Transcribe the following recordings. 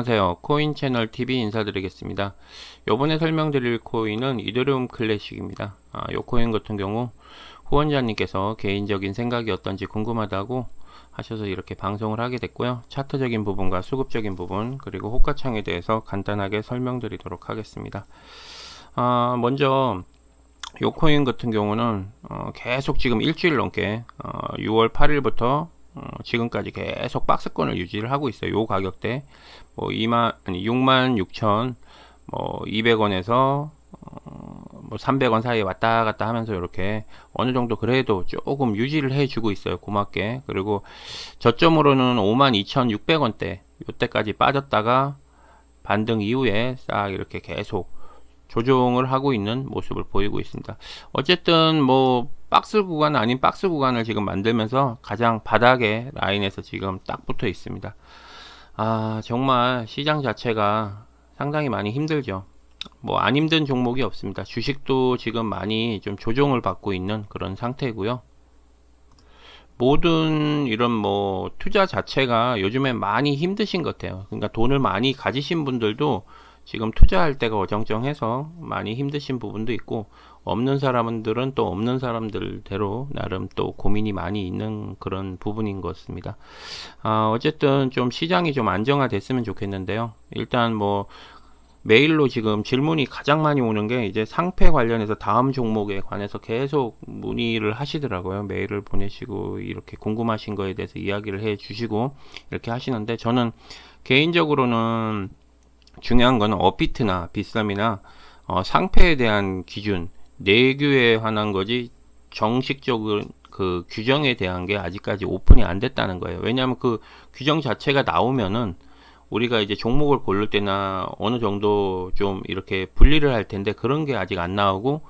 안녕하세요. 코인 채널 TV 인사드리겠습니다. 요번에 설명드릴 코인은 이더리움 클래식입니다. 아, 요 코인 같은 경우 후원자님께서 개인적인 생각이 어떤지 궁금하다고 하셔서 이렇게 방송을 하게 됐고요. 차트적인 부분과 수급적인 부분 그리고 호가창에 대해서 간단하게 설명드리도록 하겠습니다. 아, 먼저 요 코인 같은 경우는 어, 계속 지금 일주일 넘게 어, 6월 8일부터 어, 지금까지 계속 박스권을 유지를 하고 있어요. 요 가격대 뭐 2만 아니 6만 6천 뭐 200원에서 어, 뭐 300원 사이에 왔다 갔다 하면서 이렇게 어느 정도 그래도 조금 유지를 해주고 있어요. 고맙게 그리고 저점으로는 52,600원대 요때까지 빠졌다가 반등 이후에 싹 이렇게 계속 조정을 하고 있는 모습을 보이고 있습니다. 어쨌든 뭐 박스 구간 아닌 박스 구간을 지금 만들면서 가장 바닥의 라인에서 지금 딱 붙어 있습니다. 아, 정말 시장 자체가 상당히 많이 힘들죠. 뭐 안 힘든 종목이 없습니다. 주식도 지금 많이 좀 조정을 받고 있는 그런 상태고요. 모든 이런 뭐 투자 자체가 요즘에 많이 힘드신 것 같아요. 그러니까 돈을 많이 가지신 분들도 지금 투자할 때가 어정쩡해서 많이 힘드신 부분도 있고 없는 사람들은 또 없는 사람들대로 나름 또 고민이 많이 있는 그런 부분인 것 같습니다. 아, 어쨌든 좀 시장이 좀 안정화됐으면 좋겠는데요. 일단 뭐 메일로 지금 질문이 가장 많이 오는 게 이제 상패 관련해서 다음 종목에 관해서 계속 문의를 하시더라고요. 메일을 보내시고 이렇게 궁금하신 거에 대해서 이야기를 해 주시고 이렇게 하시는데 저는 개인적으로는 중요한 거는 어피트나 비썸이나 어, 상패에 대한 기준 내규에 관한 거지 정식적인 그 규정에 대한 게 아직까지 오픈이 안 됐다는 거예요. 왜냐하면 그 규정 자체가 나오면은 우리가 이제 종목을 고를 때나 어느 정도 좀 이렇게 분리를 할 텐데 그런 게 아직 안 나오고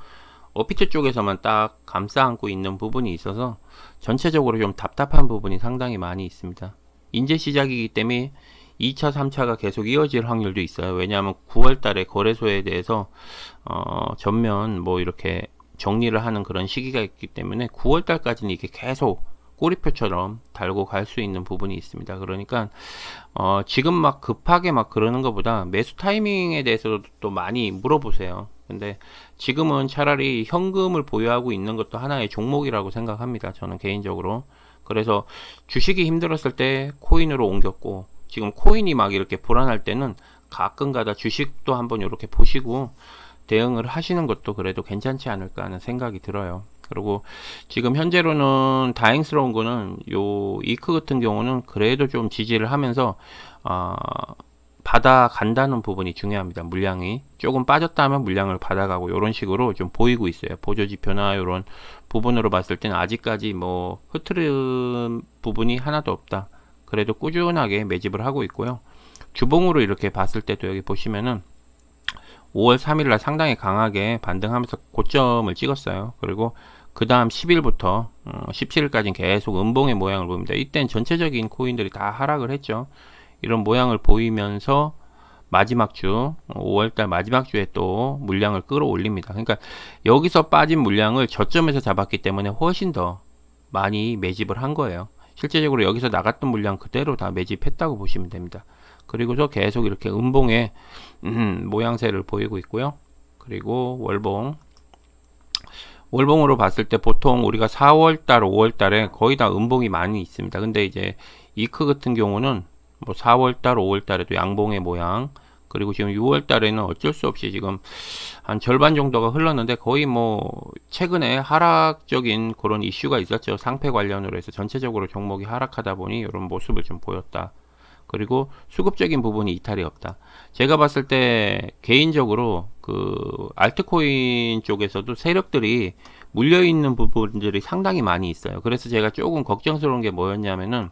어피트 쪽에서만 딱 감싸 안고 있는 부분이 있어서 전체적으로 좀 답답한 부분이 상당히 많이 있습니다. 인제 시작이기 때문에 2차, 3차가 계속 이어질 확률도 있어요. 왜냐하면 9월 달에 거래소에 대해서 어, 전면 뭐 이렇게 정리를 하는 그런 시기가 있기 때문에 9월 달까지는 이게 계속 꼬리표처럼 달고 갈 수 있는 부분이 있습니다. 그러니까 어, 지금 막 급하게 막 그러는 것보다 매수 타이밍에 대해서도 또 많이 물어보세요. 근데 지금은 차라리 현금을 보유하고 있는 것도 하나의 종목이라고 생각합니다. 저는 개인적으로. 그래서 주식이 힘들었을 때 코인으로 옮겼고 지금 코인이 막 이렇게 불안할 때는 가끔 가다 주식도 한번 이렇게 보시고 대응을 하시는 것도 그래도 괜찮지 않을까 하는 생각이 들어요. 그리고 지금 현재로는 다행스러운 거는 요 이크 같은 경우는 그래도 좀 지지를 하면서 어, 받아 간다는 부분이 중요합니다. 물량이 조금 빠졌다 하면 물량을 받아가고 이런 식으로 좀 보이고 있어요. 보조 지표나 이런 부분으로 봤을 때는 아직까지 뭐 흐트른 부분이 하나도 없다. 그래도 꾸준하게 매집을 하고 있고요. 주봉으로 이렇게 봤을 때도 여기 보시면은 5월 3일 날 상당히 강하게 반등하면서 고점을 찍었어요. 그리고 그 다음 10일부터 17일까지는 계속 음봉의 모양을 보입니다. 이땐 전체적인 코인들이 다 하락을 했죠. 이런 모양을 보이면서 마지막 주 5월달 마지막 주에 또 물량을 끌어올립니다. 그러니까 여기서 빠진 물량을 저점에서 잡았기 때문에 훨씬 더 많이 매집을 한 거예요. 실제적으로 여기서 나갔던 물량 그대로 다 매집했다고 보시면 됩니다. 그리고서 계속 이렇게 음봉의 음, 모양새를 보이고 있고요. 그리고 월봉 월봉으로 봤을 때 보통 우리가 4월달, 5월달에 거의 다 음봉이 많이 있습니다. 근데 이제 이크 같은 경우는 뭐 4월달, 5월달에도 양봉의 모양 그리고 지금 6월 달에는 어쩔 수 없이 지금 한 절반 정도가 흘렀는데 거의 뭐 최근에 하락적인 그런 이슈가 있었죠. 상패 관련으로 해서 전체적으로 종목이 하락하다 보니 이런 모습을 좀 보였다. 그리고 수급적인 부분이 이탈이 없다. 제가 봤을 때 개인적으로 그 알트코인 쪽에서도 세력들이 물려 있는 부분들이 상당히 많이 있어요. 그래서 제가 조금 걱정스러운 게 뭐였냐면은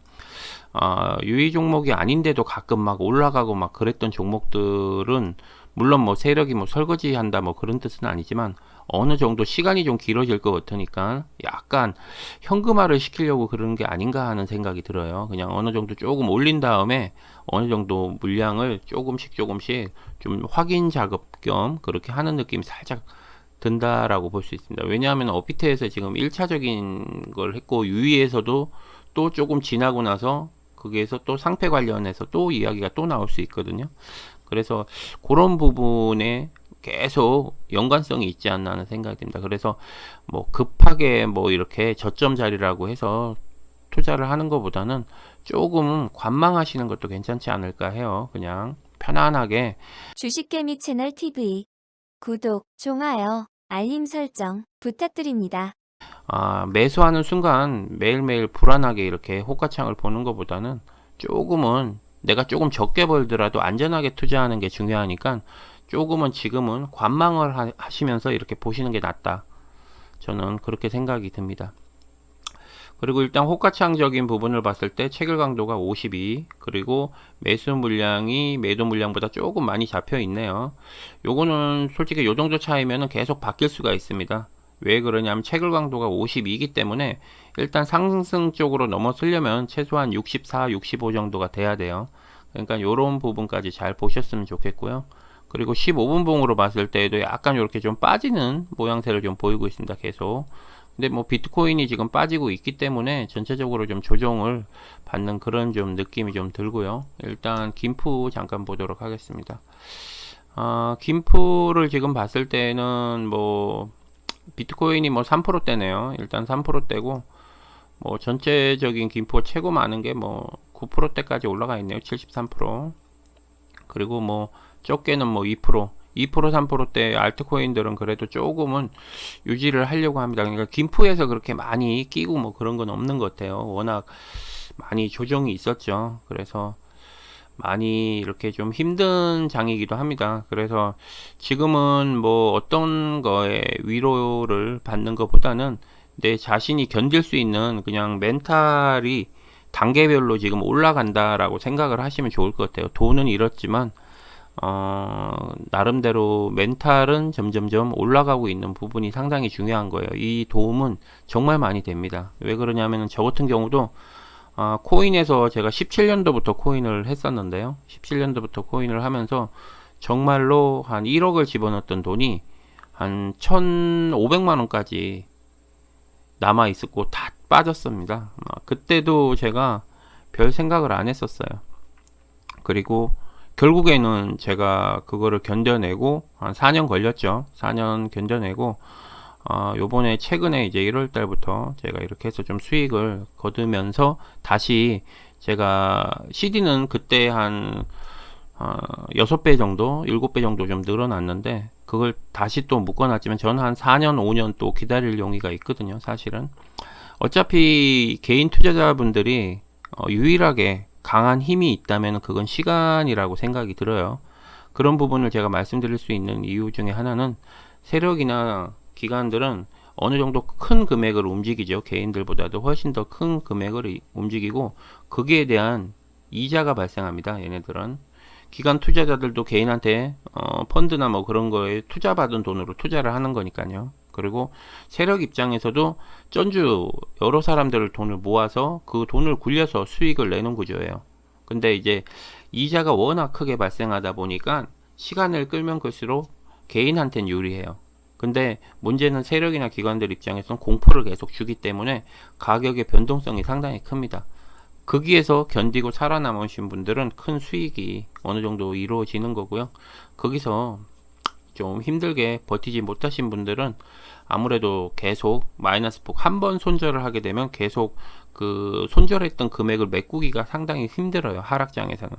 어, 유의 종목이 아닌데도 가끔 막 올라가고 막 그랬던 종목들은 물론 뭐 세력이 뭐 설거지 한다 뭐 그런 뜻은 아니지만 어느 정도 시간이 좀 길어질 것 같으니까 약간 현금화를 시키려고 그러는 게 아닌가 하는 생각이 들어요. 그냥 어느 정도 조금 올린 다음에 어느 정도 물량을 조금씩 조금씩 좀 확인 작업 겸 그렇게 하는 느낌이 살짝 든다라고 볼 수 있습니다. 왜냐하면 어피트에서 지금 1차적인 걸 했고 유의에서도 또 조금 지나고 나서 거기에서 또 상패 관련해서 또 이야기가 또 나올 수 있거든요. 그래서 그런 부분에 계속 연관성이 있지 않나 하는 생각이 듭니다. 그래서 뭐 급하게 뭐 이렇게 저점 자리라고 해서 투자를 하는 것보다는 조금 관망하시는 것도 괜찮지 않을까 해요. 그냥 편안하게 주식개미 채널 TV 구독, 좋아요, 알림 설정 부탁드립니다. 아, 매수하는 순간 매일매일 불안하게 이렇게 호가창을 보는 것보다는 조금은 내가 조금 적게 벌더라도 안전하게 투자하는 게 중요하니까 조금은 지금은 관망을 하- 하시면서 이렇게 보시는 게 낫다. 저는 그렇게 생각이 듭니다. 그리고 일단 호가창적인 부분을 봤을 때 체결 강도가 52 그리고 매수 물량이 매도 물량보다 조금 많이 잡혀 있네요. 요거는 솔직히 요 정도 차이면은 계속 바뀔 수가 있습니다. 왜 그러냐면 체결 강도가 52이기 때문에 일단 상승 쪽으로 넘어서려면 최소한 64, 65 정도가 돼야 돼요. 그러니까 요런 부분까지 잘 보셨으면 좋겠고요. 그리고 15분 봉으로 봤을 때에도 약간 이렇게 좀 빠지는 모양새를 좀 보이고 있습니다. 계속. 근데 뭐 비트코인이 지금 빠지고 있기 때문에 전체적으로 좀 조정을 받는 그런 좀 느낌이 좀 들고요. 일단 김프 잠깐 보도록 하겠습니다. 아, 김프를 지금 봤을 때는 뭐 비트코인이 뭐 3%대네요. 일단 3%대고 뭐 전체적인 김포 최고 많은 게 뭐 9%대까지 올라가 있네요. 73%. 그리고 뭐 적게는 뭐 2%, 2% 3%대 알트코인들은 그래도 조금은 유지를 하려고 합니다. 그러니까 김포에서 그렇게 많이 끼고 뭐 그런 건 없는 것 같아요. 워낙 많이 조정이 있었죠. 그래서 많이 이렇게 좀 힘든 장이기도 합니다. 그래서 지금은 뭐 어떤 거에 위로를 받는 것보다는 내 자신이 견딜 수 있는 그냥 멘탈이 단계별로 지금 올라간다라고 생각을 하시면 좋을 것 같아요. 돈은 잃었지만 어, 나름대로 멘탈은 점점점 올라가고 있는 부분이 상당히 중요한 거예요. 이 도움은 정말 많이 됩니다. 왜 그러냐면 저 같은 경우도 아, 코인에서 제가 17년도부터 코인을 했었는데요. 17년도부터 코인을 하면서 정말로 한 1억을 집어넣었던 돈이 한 1,500만 원까지 남아 있었고 다 빠졌습니다. 아, 그때도 제가 별 생각을 안 했었어요. 그리고 결국에는 제가 그거를 견뎌내고 한 4년 걸렸죠. 4년 견뎌내고 어, 요번에 최근에 이제 1월 달부터 제가 이렇게 해서 좀 수익을 거두면서 다시 제가 CD는 그때 한 어, 6배 정도, 7배 정도 좀 늘어났는데 그걸 다시 또 묶어놨지만 저는 한 4년, 5년 또 기다릴 용의가 있거든요, 사실은. 어차피 개인 투자자분들이 어, 유일하게 강한 힘이 있다면 그건 시간이라고 생각이 들어요. 그런 부분을 제가 말씀드릴 수 있는 이유 중에 하나는 세력이나 기관들은 어느 정도 큰 금액을 움직이죠. 개인들보다도 훨씬 더 큰 금액을 이- 움직이고 거기에 대한 이자가 발생합니다. 얘네들은 기관 투자자들도 개인한테 어, 펀드나 뭐 그런 거에 투자 받은 돈으로 투자를 하는 거니까요. 그리고 세력 입장에서도 전주 여러 사람들을 돈을 모아서 그 돈을 굴려서 수익을 내는 구조예요. 근데 이제 이자가 워낙 크게 발생하다 보니까 시간을 끌면 끌수록 개인한테는 유리해요. 근데 문제는 세력이나 기관들 입장에서는 공포를 계속 주기 때문에 가격의 변동성이 상당히 큽니다. 거기에서 견디고 살아남으신 분들은 큰 수익이 어느 정도 이루어지는 거고요. 거기서 좀 힘들게 버티지 못하신 분들은 아무래도 계속 마이너스 폭 한 번 손절을 하게 되면 계속 그 손절했던 금액을 메꾸기가 상당히 힘들어요. 하락장에서는.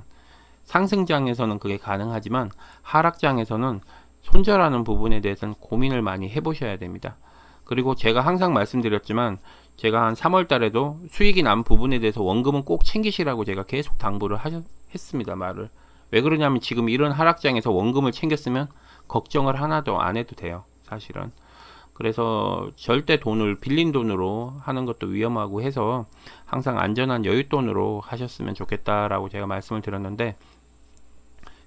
상승장에서는 그게 가능하지만 하락장에서는 손절하는 부분에 대해서는 고민을 많이 해보셔야 됩니다. 그리고 제가 항상 말씀드렸지만 제가 한 3월 달에도 수익이 난 부분에 대해서 원금은 꼭 챙기시라고 제가 계속 당부를 하셨, 했습니다. 말을. 왜 그러냐면 지금 이런 하락장에서 원금을 챙겼으면 걱정을 하나도 안 해도 돼요. 사실은. 그래서 절대 돈을 빌린 돈으로 하는 것도 위험하고 해서 항상 안전한 여윳돈으로 하셨으면 좋겠다라고 제가 말씀을 드렸는데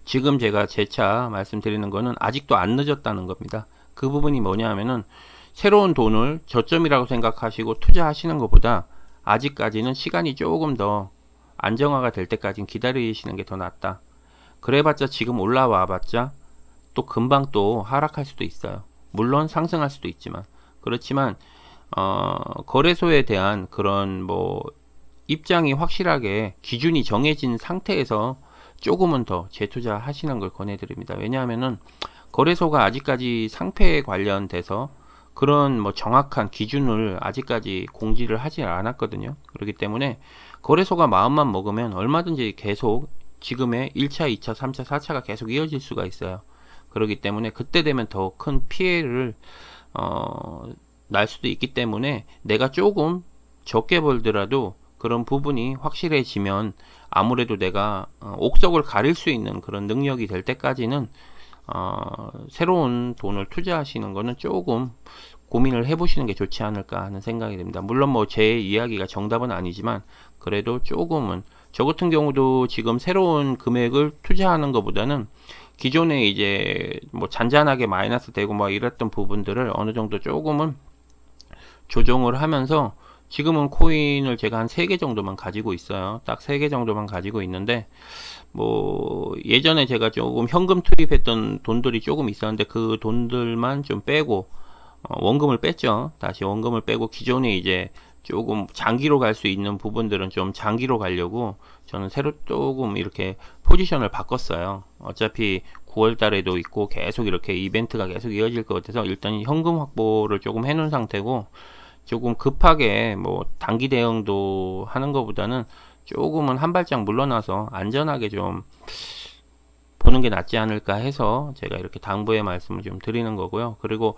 지금 제가 재차 말씀드리는 거는 아직도 안 늦었다는 겁니다. 그 부분이 뭐냐 하면은 새로운 돈을 저점이라고 생각하시고 투자하시는 것보다 아직까지는 시간이 조금 더 안정화가 될 때까지 기다리시는 게 더 낫다. 그래봤자 지금 올라와 봤자 또 금방 또 하락할 수도 있어요. 물론 상승할 수도 있지만 그렇지만 어, 거래소에 대한 그런 뭐 입장이 확실하게 기준이 정해진 상태에서 조금은 더 재투자 하시는 걸 권해드립니다. 왜냐하면은 거래소가 아직까지 상패에 관련돼서 그런 뭐 정확한 기준을 아직까지 공지를 하지 않았거든요. 그렇기 때문에 거래소가 마음만 먹으면 얼마든지 계속 지금의 1차, 2차, 3차, 4차가 계속 이어질 수가 있어요. 그렇기 때문에 그때 되면 더 큰 피해를 어, 날 수도 있기 때문에 내가 조금 적게 벌더라도 그런 부분이 확실해지면 아무래도 내가 어, 옥석을 가릴 수 있는 그런 능력이 될 때까지는 어, 새로운 돈을 투자하시는 거는 조금 고민을 해보시는 게 좋지 않을까 하는 생각이 듭니다. 물론 뭐 제 이야기가 정답은 아니지만 그래도 조금은 저 같은 경우도 지금 새로운 금액을 투자하는 것보다는 기존에 이제 뭐 잔잔하게 마이너스 되고 뭐 이랬던 부분들을 어느 정도 조금은 조정을 하면서 지금은 코인을 제가 한 3개 정도만 가지고 있어요. 딱 3개 정도만 가지고 있는데 뭐 예전에 제가 조금 현금 투입했던 돈들이 조금 있었는데 그 돈들만 좀 빼고 어, 원금을 뺐죠. 다시 원금을 빼고 기존에 이제 조금 장기로 갈 수 있는 부분들은 좀 장기로 가려고 저는 새로 조금 이렇게 포지션을 바꿨어요. 어차피 9월 달에도 있고 계속 이렇게 이벤트가 계속 이어질 것 같아서 일단 현금 확보를 조금 해놓은 상태고 조금 급하게 뭐 단기 대응도 하는 것보다는 조금은 한 발짝 물러나서 안전하게 좀 보는 게 낫지 않을까 해서 제가 이렇게 당부의 말씀을 좀 드리는 거고요. 그리고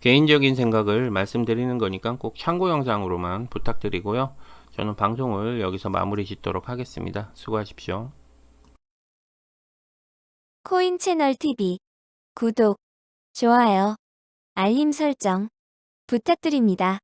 개인적인 생각을 말씀드리는 거니까 꼭 참고 영상으로만 부탁드리고요. 저는 방송을 여기서 마무리 짓도록 하겠습니다. 수고하십시오. 코인 채널 TV 구독, 좋아요, 알림 설정 부탁드립니다.